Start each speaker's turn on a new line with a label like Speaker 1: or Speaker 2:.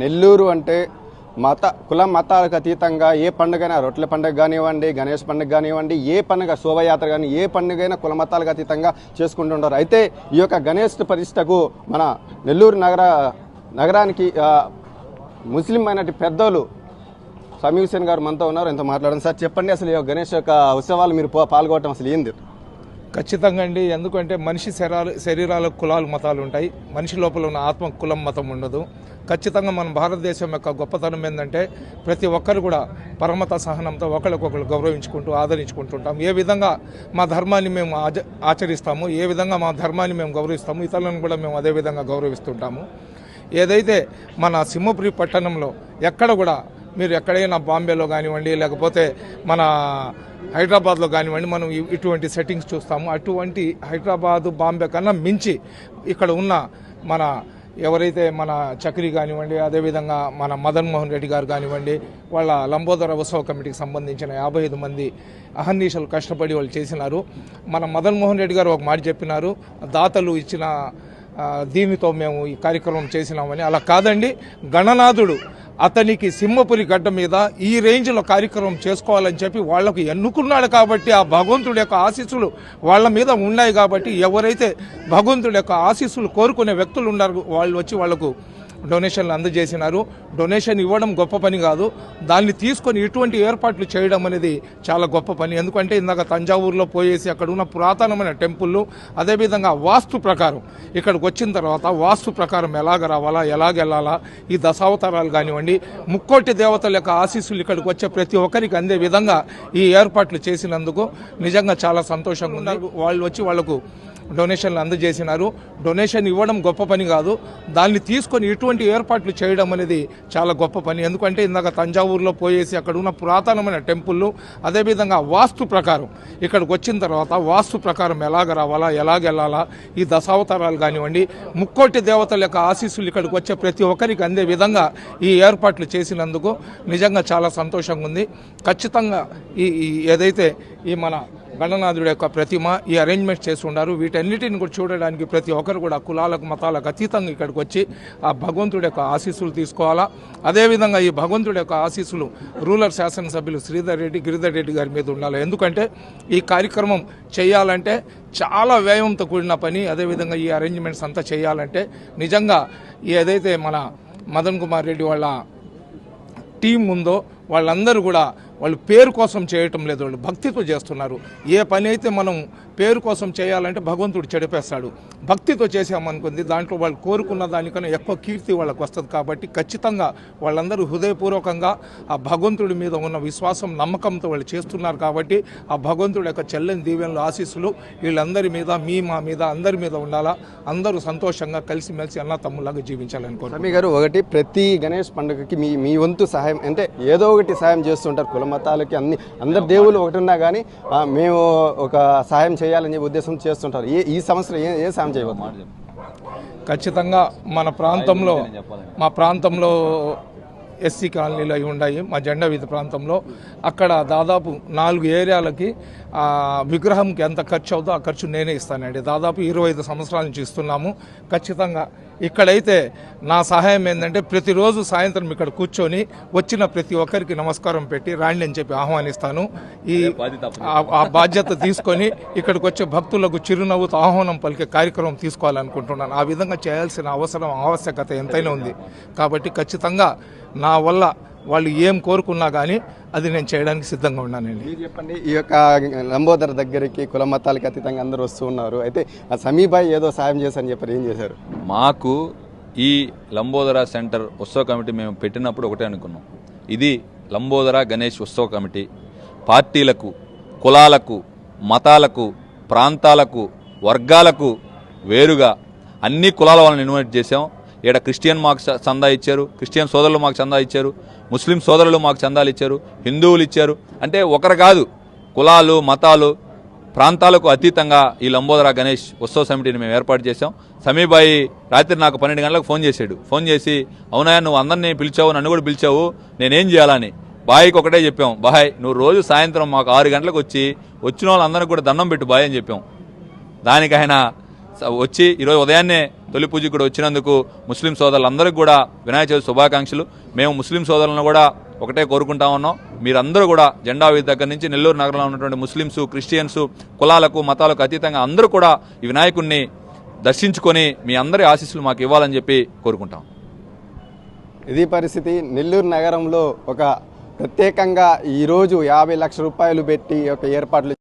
Speaker 1: నెల్లూరు అంటే మత కుల మతాలకు అతీతంగా ఏ పండుగైనా రొట్టెల పండుగ కానివ్వండి గణేష్ పండుగ కానివ్వండి ఏ పండుగ శోభయాత్ర కానీ ఏ పండుగైనా కుల మతాలకు అతీతంగా చేసుకుంటుంటారు. అయితే ఈ యొక్క గణేష్ ప్రతిష్టకు మన నెల్లూరు నగర నగరానికి ముస్లిం అయినటువంటి పెద్దలు సమీ హుసేన్ గారు మనతో ఉన్నారు. ఇంత మాట్లాడండి. సార్ చెప్పండి అసలు ఈ గణేష్ యొక్క ఉత్సవాలు మీరు పాల్గొనడం అసలు ఏంది?
Speaker 2: ఖచ్చితంగా అండి. ఎందుకంటే మనిషి శరీరాలు శరీరాలకు కులాలు మతాలు ఉంటాయి. మనిషి లోపల ఉన్న ఆత్మ కులం మతం ఉండదు. ఖచ్చితంగా మన భారతదేశం యొక్క గొప్పతనం ఏంటంటే ప్రతి ఒక్కరు కూడా పరమత సహనంతో ఒకరికొకరు గౌరవించుకుంటూ ఆదరించుకుంటుంటాం. ఏ విధంగా మా ధర్మాన్ని మేము ఆచ- ఆచరిస్తాము ఏ విధంగా మా ధర్మాన్ని మేము గౌరవిస్తాము ఇతరులను కూడా మేము అదే విధంగా గౌరవిస్తుంటాము. ఏదైతే మన సింహపురి పట్టణంలో ఎక్కడ కూడా మీరు ఎక్కడైనా బాంబేలో కానివ్వండి లేకపోతే మన హైదరాబాద్లో కానివ్వండి మనం ఇటువంటి సెట్టింగ్స్ చూస్తాము. అటువంటి హైదరాబాద్ బాంబే కన్నా మించి ఇక్కడ ఉన్న మన ఎవరైతే మన చక్రి కానివ్వండి అదేవిధంగా మన మదన్ మోహన్ రెడ్డి గారు కానివ్వండి వాళ్ళ లంబోదర ఉత్సవ కమిటీకి సంబంధించిన యాభై ఐదు మంది అహర్నిశలు కష్టపడి వాళ్ళు చేసినారు. మన మదన్ మోహన్ రెడ్డి గారు ఒక మాట చెప్పినారు దాతలు ఇచ్చిన దీనితో మేము ఈ కార్యక్రమం చేసినామని. అలా కాదండి గణనాథుడు అతనికి సింహపురి గడ్డ మీద ఈ రేంజ్లో కార్యక్రమం చేసుకోవాలని చెప్పి వాళ్ళకు ఎన్నుకున్నాడు కాబట్టి ఆ భగవంతుడి యొక్క ఆశీస్సులు వాళ్ళ మీద ఉన్నాయి కాబట్టి ఎవరైతే భగవంతుడి యొక్క ఆశీస్సులు కోరుకునే వ్యక్తులు ఉన్నారు వాళ్ళు వచ్చి వాళ్ళకు డొనేషన్లు అందజేసినారు. డొనేషన్ ఇవ్వడం గొప్ప పని కాదు. దాన్ని తీసుకొని ఇటువంటి ఏర్పాట్లు చేయడం అనేది చాలా గొప్ప పని. ఎందుకంటే ఇందాక తంజావూరులో పోయేసి అక్కడ ఉన్న పురాతనమైన టెంపుల్లు అదేవిధంగా వాస్తు ప్రకారం ఇక్కడికి వచ్చిన తర్వాత వాస్తు ప్రకారం ఎలాగ రావాలా ఎలాగెళ్ళాలా ఈ దశావతారాలు కానివ్వండి ముక్కోటి దేవతల యొక్క ఆశీస్సులు ఇక్కడికి వచ్చే ప్రతి ఒక్కరికి అందే విధంగా ఈ ఏర్పాట్లు చేసినందుకు నిజంగా చాలా సంతోషంగా ఉన్నారు వాళ్ళు వచ్చి వాళ్ళకు డొనేషన్లు అందజేసినారు. డొనేషన్ ఇవ్వడం గొప్ప పని కాదు. దాన్ని తీసుకొని ఇటువంటి ఏర్పాట్లు చేయడం అనేది చాలా గొప్ప పని. ఎందుకంటే ఇందాక తంజావూరులో పోయేసి అక్కడ ఉన్న పురాతనమైన టెంపుల్లు అదేవిధంగా వాస్తు ప్రకారం ఇక్కడికి వచ్చిన తర్వాత వాస్తు ప్రకారం ఎలాగ రావాలా ఎలాగ వెళ్ళాలా ఈ దశావతారాలు కానివ్వండి ముక్కోటి దేవతల యొక్క ఆశీస్సులు ఇక్కడికి వచ్చే ప్రతి ఒక్కరికి అందే విధంగా ఈ ఏర్పాట్లు చేసినందుకు నిజంగా చాలా సంతోషంగా ఉంది. ఖచ్చితంగా ఈ ఈ ఏదైతే ఈ మన గణనాథుడి యొక్క ప్రతిమ ఈ అరేంజ్మెంట్ చేసి ఉన్నారు వీటన్నిటిని కూడా చూడడానికి ప్రతి ఒక్కరు కూడా కులాలకు మతాలకు అతీతంగా ఇక్కడికి వచ్చి ఆ భగవంతుడి యొక్క ఆశీస్సులు తీసుకోవాలా? అదేవిధంగా ఈ భగవంతుడి యొక్క ఆశీస్సులు రూరల్ శాసనసభ్యులు శ్రీధర్ రెడ్డి గిరిధర్ రెడ్డి గారి మీద ఉండాలి. ఎందుకంటే ఈ కార్యక్రమం చేయాలంటే చాలా వ్యయంతో కూడిన పని. అదేవిధంగా ఈ అరేంజ్మెంట్స్ అంతా చేయాలంటే నిజంగా ఏదైతే మన మదన్ కుమార్ రెడ్డి వాళ్ళ టీం ఉందో వాళ్ళందరూ కూడా వాళ్ళు పేరు కోసం చేయటం లేదు వాళ్ళు భక్తితో చేస్తున్నారు. ఏ పని అయితే మనం పేరు కోసం చేయాలంటే భగవంతుడు చెడిపేస్తాడు. భక్తితో చేసామనుకుంది దాంట్లో వాళ్ళు కోరుకున్న దానికన్నా ఎక్కువ కీర్తి వాళ్ళకి వస్తుంది కాబట్టి ఖచ్చితంగా వాళ్ళందరూ హృదయపూర్వకంగా ఆ భగవంతుడి మీద ఉన్న విశ్వాసం నమ్మకంతో వాళ్ళు చేస్తున్నారు కాబట్టి ఆ భగవంతుడి యొక్క చెల్లని దీవెనలు ఆశీస్సులు వీళ్ళందరి మీద మీ మా మీద అందరి మీద ఉండాలా? అందరూ సంతోషంగా కలిసిమెలిసి అన్న తమ్ములాగా జీవించాలనుకోండి
Speaker 1: మీ గారు ఒకటి ప్రతి గణేష్ పండుగకి మీ మీ వంతు సహాయం అంటే ఏదో ఒకటి సహాయం చేస్తుంటారు కులం మతాలకి అన్ని అందరు దేవుళ్ళు ఒకటిన్నా కానీ మేము ఒక సహాయం చేయాలని చెప్పి ఉద్దేశం చేస్తుంటారు. ఏ ఈ సంవత్సరం ఏ ఏ సాయం చేయబోతున్నారు
Speaker 2: ఖచ్చితంగా మన ప్రాంతంలో మా ప్రాంతంలో ఎస్సీ కాలనీలు అవి ఉన్నాయి. మా జెండా వీధి ప్రాంతంలో అక్కడ దాదాపు నాలుగు ఏరియాలకి విగ్రహంకి ఎంత ఖర్చు అవుతుందో ఆ ఖర్చు నేనే ఇస్తానండి. దాదాపు ఇరవై ఐదు సంవత్సరాల నుంచి ఇస్తున్నాము. ఖచ్చితంగా ఇక్కడైతే నా సహాయం ఏంటంటే ప్రతిరోజు సాయంత్రం ఇక్కడ కూర్చొని వచ్చిన ప్రతి ఒక్కరికి నమస్కారం పెట్టి రాండి అని చెప్పి ఆహ్వానిస్తాను. ఈ ఆ బాధ్యత తీసుకొని ఇక్కడికి వచ్చే భక్తులకు చిరునవ్వుతో ఆహ్వానం పలికే కార్యక్రమం తీసుకోవాలనుకుంటున్నాను. ఆ విధంగా చేయాల్సిన అవసరం ఆవశ్యకత ఎంతైనా ఉంది. కాబట్టి ఖచ్చితంగా నా వల్ల వాళ్ళు ఏం కోరుకున్నా కానీ అది నేను చేయడానికి సిద్ధంగా ఉన్నానండి
Speaker 1: మీరు చెప్పండి ఈ యొక్క లంబోదర్ దగ్గరికి కుల మతాలకి అతీతంగా అందరూ వస్తూ ఉన్నారు. అయితే ఆ సమీబాయ్ ఏదో సాయం చేశారని చెప్పారు ఏం చేశారు?
Speaker 3: మాకు ఈ లంబోదర సెంటర్ ఉత్సవ కమిటీ మేము పెట్టినప్పుడు ఒకటే అనుకున్నాం. ఇది లంబోదర గణేష్ ఉత్సవ కమిటీ. పార్టీలకు కులాలకు మతాలకు ప్రాంతాలకు వర్గాలకు వేరుగా అన్ని కులాల వాళ్ళని ఇన్వైట్ చేశాం. ఇక్కడ క్రిస్టియన్ మాకు చందా ఇచ్చారు క్రిస్టియన్ సోదరులు మాకు చందా ఇచ్చారు ముస్లిం సోదరులు మాకు చందాలు ఇచ్చారు హిందువులు ఇచ్చారు. అంటే ఒకరు కాదు కులాలు మతాలు ప్రాంతాలకు అతీతంగా ఈ లంబోదర గణేష్ ఉత్సవ సమితిని మేము ఏర్పాటు చేశాం. సమీబాయి రాత్రి నాకు పన్నెండు గంటలకు ఫోన్ చేశాడు. ఫోన్ చేసి అవునా నువ్వు అందరినీ పిలిచావు నన్ను కూడా పిలిచావు నేనేం చేయాలని? బాయ్కి ఒకటే చెప్పాం బాయ్ నువ్వు రోజు సాయంత్రం మాకు ఆరు గంటలకు వచ్చి వచ్చిన వాళ్ళందరికీ కూడా దండం పెట్టు బాయ్ అని చెప్పాం. దానికి ఆయన వచ్చి ఈరోజు ఉదయాన్నే తొలి పూజకు కూడా వచ్చినందుకు ముస్లిం సోదరులందరికీ కూడా వినాయక చవితి శుభాకాంక్షలు. మేము ముస్లిం సోదరులను కూడా ఒకటే కోరుకుంటా ఉన్నాం. మీరందరూ కూడా జెండా వీధి దగ్గర నుంచి నెల్లూరు నగరంలో ఉన్నటువంటి ముస్లింస్ క్రిస్టియన్స్ కులాలకు మతాలకు అతీతంగా అందరూ కూడా ఈ వినాయకుడిని దర్శించుకొని మీ అందరి ఆశీస్సులు మాకు ఇవ్వాలని చెప్పి కోరుకుంటాం.
Speaker 1: ఇది పరిస్థితి నెల్లూరు నగరంలో ఒక ప్రత్యేకంగా ఈరోజు యాభై లక్షల రూపాయలు పెట్టి ఒక ఏర్పాట్లు